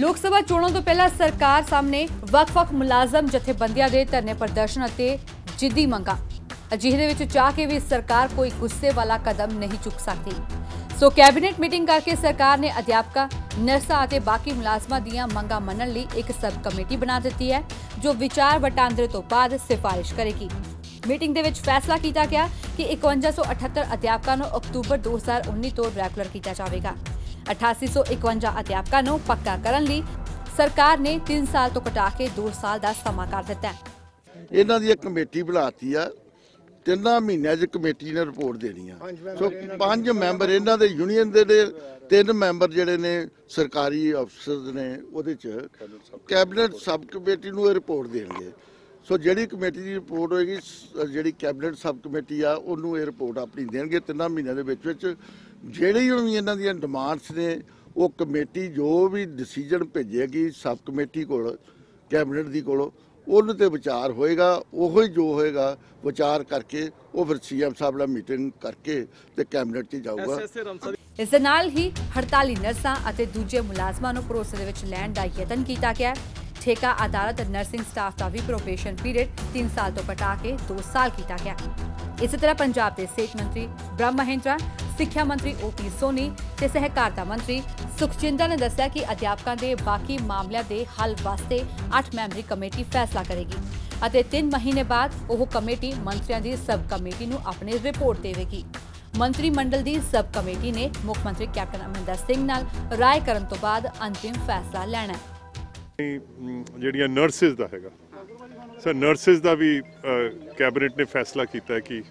ਲੋਕ ਸਭਾ ਚੋਣਾਂ ਤੋਂ ਪਹਿਲਾਂ ਸਰਕਾਰ ਸਾਹਮਣੇ ਵੱਖ-ਵੱਖ ਮੁਲਾਜ਼ਮ ਜਥੇਬੰਦੀਆਂ ਦੇ ਧਰਨੇ ਪ੍ਰਦਰਸ਼ਨ ਅਤੇ ਜਿੱਦੀ ਮੰਗਾਂ। ਅਜਿਹੇ ਦੇ ਵਿੱਚ ਚਾਹ ਕੇ ਵੀ ਸਰਕਾਰ ਕੋਈ ਗੁੱਸੇ ਵਾਲਾ ਕਦਮ ਨਹੀਂ ਚੁੱਕ ਸਕਦੀ। ਸੋ ਕੈਬਨਿਟ ਮੀਟਿੰਗ ਕਰਕੇ ਸਰਕਾਰ ਨੇ ਅਧਿਆਪਕਾਂ, ਨਰਸਾਂ ਅਤੇ ਬਾਕੀ ਮੁਲਾਜ਼ਮਾਂ ਦੀਆਂ ਮੰਗਾਂ ਮੰਨਣ ਲਈ ਇੱਕ ਸਬ ਕਮੇਟੀ ਬਣਾ ਦਿੱਤੀ ਹੈ, ਜੋ ਵਿਚਾਰ ਵਟਾਂਦਰੇ ਤੋਂ ਬਾਅਦ ਸਿਫਾਰਿਸ਼ ਕਰੇਗੀ। ਮੀਟਿੰਗ ਦੇ ਵਿੱਚ ਫੈਸਲਾ ਕੀਤਾ ਗਿਆ ਕਿ 5178 ਅਧਿਆਪਕਾਂ ਨੂੰ ਅਕਤੂਬਰ 2019 ਤੋਂ ਰੈਗੂਲਰ ਕੀਤਾ ਜਾਵੇਗਾ। 8851 ਅਧਿਆਪਕਾਂ ਨੂੰ ਪੱਕਾ ਕਰਨ ਲਈ ਸਰਕਾਰ ਨੇ 3 ਸਾਲ ਤੋਂ ਘਟਾ ਕੇ 2 ਸਾਲ ਦਾ ਸਮਾਂ ਕਰ ਦਿੱਤਾ ਹੈ। ਇਹਨਾਂ ਦੀ ਇੱਕ ਕਮੇਟੀ ਬਣਾਤੀ ਆ। ਤਿੰਨਾਂ ਮਹੀਨਿਆਂ 'ਚ ਕਮੇਟੀ ਨੇ ਰਿਪੋਰਟ ਦੇਣੀ ਆ। ਸੋ ਪੰਜ ਮੈਂਬਰ ਇਹਨਾਂ ਦੇ ਯੂਨੀਅਨ ਦੇ ਨੇ, ਤਿੰਨ ਮੈਂਬਰ ਜਿਹੜੇ ਨੇ ਸਰਕਾਰੀ ਅਫਸਰ ਨੇ ਉਹਦੇ 'ਚ। ਕੈਬਨਿਟ ਸਬ ਕਮੇਟੀ ਨੂੰ ਇਹ ਰਿਪੋਰਟ ਦੇਣਗੇ। ਸੋ ਜਿਹੜੀ ਕਮੇਟੀ ਦੀ ਰਿਪੋਰਟ ਹੋਏਗੀ ਜਿਹੜੀ ਕੈਬਨਿਟ ਸਬ ਕਮੇਟੀ ਆ ਉਹਨੂੰ ਇਹ ਰਿਪੋਰਟ ਆਪਣੀ ਦੇਣਗੇ ਤਿੰਨਾਂ ਮਹੀਨਿਆਂ ਦੇ ਵਿੱਚ ਵਿੱਚ ਜਿਹੜੀ ਵੀ ਇਹਨਾਂ ਦੀਆਂ ਡਿਮਾਂਡਸ ਨੇ ਉਹ ਕਮੇਟੀ ਜੋ ਵੀ ਡਿਸੀਜਨ ਭੇਜੇਗੀ ਸਬ ਕਮੇਟੀ ਕੋਲ ਕੈਬਨਿਟ ਦੀ ਕੋਲ ਉਹਦੇ ਤੇ ਵਿਚਾਰ ਹੋਏਗਾ ਉਹੋ ਹੀ ਜੋ ਹੋਏਗਾ ਵਿਚਾਰ ਕਰਕੇ ਉਹ ਫਿਰ ਸੀਐਮ ਸਾਹਿਬ ਨਾਲ ਮੀਟਿੰਗ ਕਰਕੇ ਤੇ ਕੈਬਨਿਟ 'ਚ ਜਾਊਗਾ ਇਸ ਦੇ ਨਾਲ ਹੀ ਹੜਤਾਲੀ ਨਰਸਾਂ ਅਤੇ ਦੂਜੇ ਮੁਲਾਜ਼ਮਾਂ ਨੂੰ ਭਰੋਸੇ ਦੇ ਵਿੱਚ ਲੈਣ ਦਾ ਯਤਨ ਕੀਤਾ ਗਿਆ ਹੈ। ਠੇਕਾ, ਅਦਾਲਤ ਨਰਸਿੰਗ ਸਟਾਫ ਦਾ ਵੀ ਪ੍ਰੋਬੇਸ਼ਨ ਪੀਰੀਅਡ 3 ਸਾਲ ਤੋਂ ਘਟਾ ਕੇ 2 ਸਾਲ ਕੀਤਾ ਗਿਆ। ਇਸੇ ਤਰ੍ਹਾਂ ਪੰਜਾਬ ਦੇ ਸਿਹਤ ਮੰਤਰੀ ਬ੍ਰਹਮ ਮਹਿੰਦਰਾ, ਸਿੱਖਿਆ ਮੰਤਰੀ ਓਪੀ ਸੋਨੀ ਤੇ ਸਹਿਕਾਰਤਾ ਮੰਤਰੀ ਸੁਖਜਿੰਦਰ ਨੇ ਦੱਸਿਆ ਕਿ ਅਧਿਆਪਕਾਂ ਦੇ ਬਾਕੀ ਮਾਮਲਿਆਂ ਦੇ ਹੱਲ ਵਾਸਤੇ 8 ਮੈਂਬਰੀ ਕਮੇਟੀ ਫੈਸਲਾ ਕਰੇਗੀ ਅਤੇ 3 ਮਹੀਨੇ ਬਾਅਦ ਉਹ ਕਮੇਟੀ ਮੰਤਰੀਆਂ ਦੀ ਸਬ ਕਮੇਟੀ ਨੂੰ ਆਪਣੀ ਰਿਪੋਰਟ ਦੇਵੇਗੀ। ਮੰਤਰੀ ਮੰਡਲ ਦੀ ਸਬ ਕਮੇਟੀ ਨੇ ਮੁੱਖ ਮੰਤਰੀ ਕੈਪਟਨ ਅਮਰਿੰਦਰ ਸਿੰਘ ਨਾਲ ਰਾਏ ਕਰਨ ਤੋਂ ਬਾਅਦ ਅੰਤਿਮ ਫੈਸਲਾ ਲੈਣਾ ਹੈ। ਜਿਹੜੀਆਂ ਨਰਸਿਸ ਦਾ ਹੈਗਾ। ਸਰ ਨਰਸਿਸ ਦਾ ਵੀ ਕੈਬਨਿਟ ਨੇ ਫੈਸਲਾ ਕੀਤਾ ਹੈ ਕਿ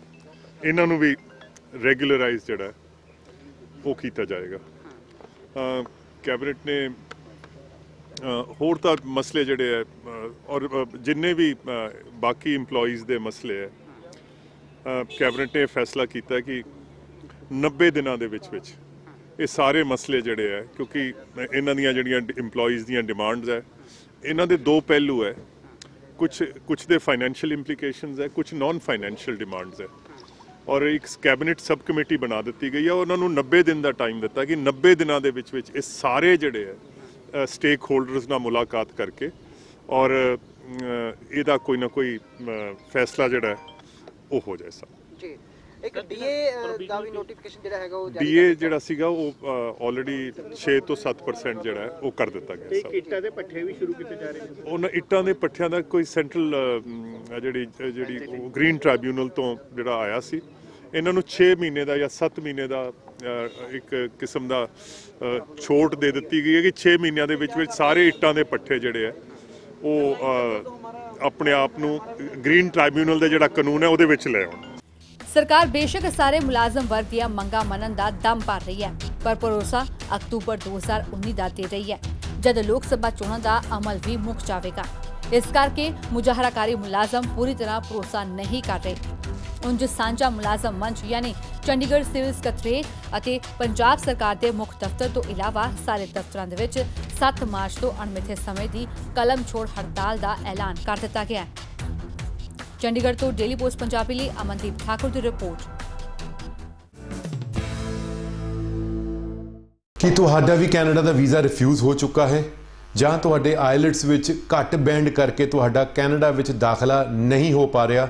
ਇਹਨਾਂ ਨੂੰ ਵੀ ਰੈਗੂਲਰਾਈਜ਼ ਜਿਹੜਾ ਉਹ ਕੀਤਾ ਜਾਏਗਾ। ਕੈਬਨਿਟ ਨੇ ਹੋਰ ਤਾਂ ਮਸਲੇ ਜਿਹੜੇ ਹੈ ਔਰ ਜਿੰਨੇ ਵੀ ਬਾਕੀ EMPLOYEES ਦੇ ਮਸਲੇ ਹੈ ਕੈਬਨਿਟ ਨੇ ਫੈਸਲਾ ਕੀਤਾ ਕਿ 90 ਦਿਨਾਂ ਦੇ ਵਿੱਚ ਵਿੱਚ ਇਹ ਸਾਰੇ ਮਸਲੇ ਜਿਹੜੇ ਹੈ, ਕਿਉਂਕਿ ਇਹਨਾਂ ਦੀਆਂ ਜਿਹੜੀਆਂ EMPLOYEES ਦੀਆਂ ਡਿਮਾਂਡਸ ਹੈ ਇਹਨਾਂ ਦੇ ਦੋ ਪਹਿਲੂ ਹੈ। ਕੁਝ ਕੁਝ ਦੇ ਫਾਈਨੈਂਸ਼ੀਅਲ ਇੰਪਲੀਕੇਸ਼ਨਸ ਹੈ ਕੁਝ ਨਾਨ ਫਾਈਨੈਂਸ਼ੀਅਲ ਡਿਮਾਂਡਸ ਹੈ। ਔਰ ਇੱਕ ਕੈਬਨਿਟ ਸਬ ਕਮੇਟੀ ਬਣਾ ਦਿੱਤੀ ਗਈ ਹੈ। ਉਹਨਾਂ ਨੂੰ 90 ਦਿਨ ਦਾ ਟਾਈਮ ਦਿੱਤਾ ਕਿ 90 ਦਿਨਾਂ ਦੇ ਵਿੱਚ ਵਿੱਚ ਇਹ ਸਾਰੇ ਜਿਹੜੇ ਹੈ ਸਟੇਕ ਹੋਲਡਰਸ ਨਾਲ ਮੁਲਾਕਾਤ ਕਰਕੇ ਔਰ ਇਹਦਾ ਕੋਈ ਨਾ ਕੋਈ ਫੈਸਲਾ ਜਿਹੜਾ ਉਹ ਹੋ ਜਾਏ ਸਰ ਜੀ। ਇੱਕ ਡੀਏ ਦਾ ਵੀ ਨੋਟੀਫਿਕੇਸ਼ਨ ਜਿਹੜਾ ਹੈਗਾ ਉਹ ਜਾਰੀ ਡੀਏ। ਜਿਹੜਾ ਸੀਗਾ ਉਹ ਆਲਰੇਡੀ 6 ਤੋਂ 7% ਜਿਹੜਾ ਹੈ ਉਹ ਕਰ ਦਿੱਤਾ ਗਿਆ ਸਰ ਇੱਟਾਂ ਦੇ ਪੱਠੇ ਵੀ ਸ਼ੁਰੂ ਕੀਤੇ ਜਾ ਰਹੇ ਨੇ? ਉਹਨਾਂ ਇੱਟਾਂ ਦੇ ਪੱਠਿਆਂ ਦਾ ਕੋਈ ਸੈਂਟਰਲ ਜਿਹੜੀ ਜਿਹੜੀ ਗ੍ਰੀਨ ਟ੍ਰਾਈਬਿਊਨਲ ਤੋਂ ਜਿਹੜਾ ਆਇਆ ਸੀ ਇਹਨਾਂ ਨੂੰ 6 ਮਹੀਨੇ ਦਾ ਜਾਂ 7 ਮਹੀਨੇ ਦਾ ਇੱਕ ਕਿਸਮ ਦਾ ਛੋਟ ਦੇ ਦਿੱਤੀ ਗਈ ਹੈ ਕਿ 6 ਮਹੀਨਿਆਂ ਦੇ ਵਿੱਚ ਵਿੱਚ ਸਾਰੇ ਇੱਟਾਂ ਦੇ ਪੱਠੇ ਜਿਹੜੇ ਆ ਉਹ ਆਪਣੇ ਆਪ ਨੂੰ ਗ੍ਰੀਨ ਟ੍ਰਾਈਬਿਊਨਲ ਦਾ ਜਿਹੜਾ ਕਾਨੂੰਨ ਹੈ ਉਹਦੇ ਵਿੱਚ ਲੈ ਆਉਣ। ਸਰਕਾਰ ਬੇਸ਼ੱਕ ਸਾਰੇ ਮੁਲਾਜ਼ਮ ਵਰਗ ਦੀਆਂ ਮੰਗਾਂ ਮੰਨਣ ਦਾ ਦਮ ਭਰ ਰਹੀ ਹੈ, ਪਰ ਭਰੋਸਾ ਅਕਤੂਬਰ 2019 ਦਾ ਦੇ ਰਹੀ ਹੈ, ਜਦ ਲੋਕ ਸਭਾ ਚੋਣਾਂ ਦਾ ਅਮਲ ਵੀ ਮੁੱਕ ਜਾਵੇਗਾ। ਇਸ ਕਰਕੇ ਮੁਜ਼ਾਹਰਾਕਾਰੀ ਮੁਲਾਜ਼ਮ ਪੂਰੀ ਤਰ੍ਹਾਂ ਭਰੋਸਾ ਨਹੀਂ ਕਰ ਰਹੇ। ਉਂਝ ਸਾਂਝਾ ਮੁਲਾਜ਼ਮ ਮੰਚ ਯਾਨੀ ਚੰਡੀਗੜ੍ਹ ਸਿਵਲ ਸਕੱਤਰੇਤ ਅਤੇ ਪੰਜਾਬ ਸਰਕਾਰ ਦੇ ਮੁੱਖ ਦਫ਼ਤਰ ਤੋਂ ਇਲਾਵਾ ਸਾਰੇ ਦਫ਼ਤਰਾਂ ਦੇ ਵਿੱਚ 7 ਮਾਰਚ ਤੋਂ ਅਣਮਿੱਥੇ ਸਮੇਂ ਦੀ ਕਲਮ ਛੋੜ ਹੜਤਾਲ ਦਾ ਐਲਾਨ ਕਰ ਦਿੱਤਾ ਗਿਆ ਹੈ। ਚੰਡੀਗੜ੍ਹ ਤੋਂ ਡੇਲੀ ਪੋਸਟ ਪੰਜਾਬੀ ਲਈ ਅਮਨਦੀਪ ਠਾਕੁਰ ਦੀ ਰਿਪੋਰਟ। ਕੀ ਤੁਹਾਡਾ ਵੀ ਕੈਨੇਡਾ ਦਾ ਵੀਜ਼ਾ ਰਿਫਿਊਜ਼ ਹੋ ਚੁੱਕਾ ਹੈ? ਜਾਂ ਤੁਹਾਡੇ ਆਇਲਟਸ ਵਿੱਚ ਘੱਟ ਬੈਂਡ ਕਰਕੇ ਤੁਹਾਡਾ ਕੈਨੇਡਾ ਵਿੱਚ ਦਾਖਲਾ ਨਹੀਂ ਹੋ ਪਾ ਰਿਹਾ?